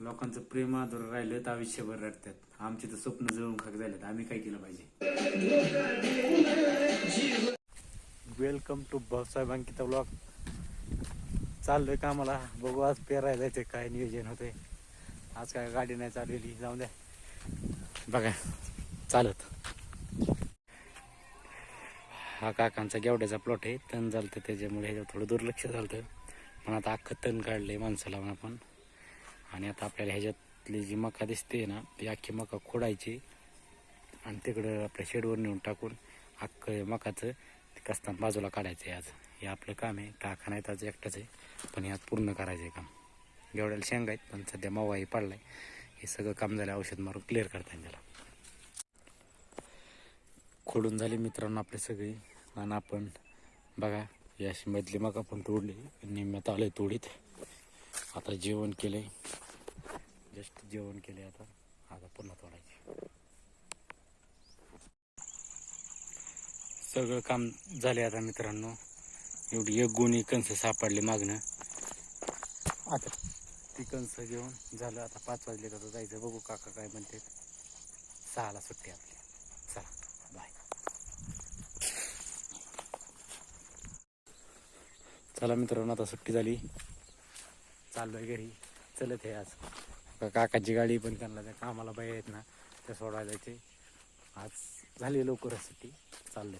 लोकांचं प्रेम आदर राहिलं तर आयुष्यभर रडतात. आमचे तर स्वप्न जळून खाक झालेत आम्ही काय केलं पाहिजे? Welcome to Bhausaheb Ankita blog चाललोय का मला बघू आज पेरायला जायचं काय नियोजन होतंय. आज काय गाडी नाही चाललेली जाऊ द्या. बघा. चालत. हा काकांचा गेवड्याचा प्लॉट आहे. तण झालं त्याच्यामुळे ह्याच्यावर थोडं दुर्लक्ष झालं पण आता अख्खं तण काढलंय माणसाला आपण. आणि आता आपल्याला ह्याच्यातली जी मका दिसते ना ती अख्खी मका खोडायची आणि तिकडं आपल्या शेडवर नेऊन टाकून अख्खं मकाचं ते कसतान बाजूला काढायचं आहे आज. हे आपलं काम आहे टाका नाही आज एकटाच आहे पण यात पूर्ण करायचं आहे काम. एवढ्याला शेंगा आहेत पण सध्या मावाही पडलाय. हे सगळं काम झालं औषध मारून क्लिअर करता येईल त्याला. खोडून झाले मित्रांनो आपले सगळे. आणि आपण बघा या अशी मधली मका पण तोडली. निम्म्यात आले तोडीत. आता जेवण केलंय. जस्ट जेवण केले आता. आता पुन्हा तोडायचे. सगळं काम झाले आता मित्रांनो. एवढी एक गुणी कंस सापडली मागणं. आता ती कंस घेऊन झालं आता पाच वाजले का जायचं. बघू काका काय म्हणते सहाला सुट्टी आपली. चला बाय चला मित्रांनो आता सुट्टी झाली. चाललोय घरी. चलत आहे आज. का- काकाची गाडी पण त्यांना त्या कामाला बाई आहेत ना त्या सोडायला ते आज झाली लवकरच सुट्टी. चाललंय.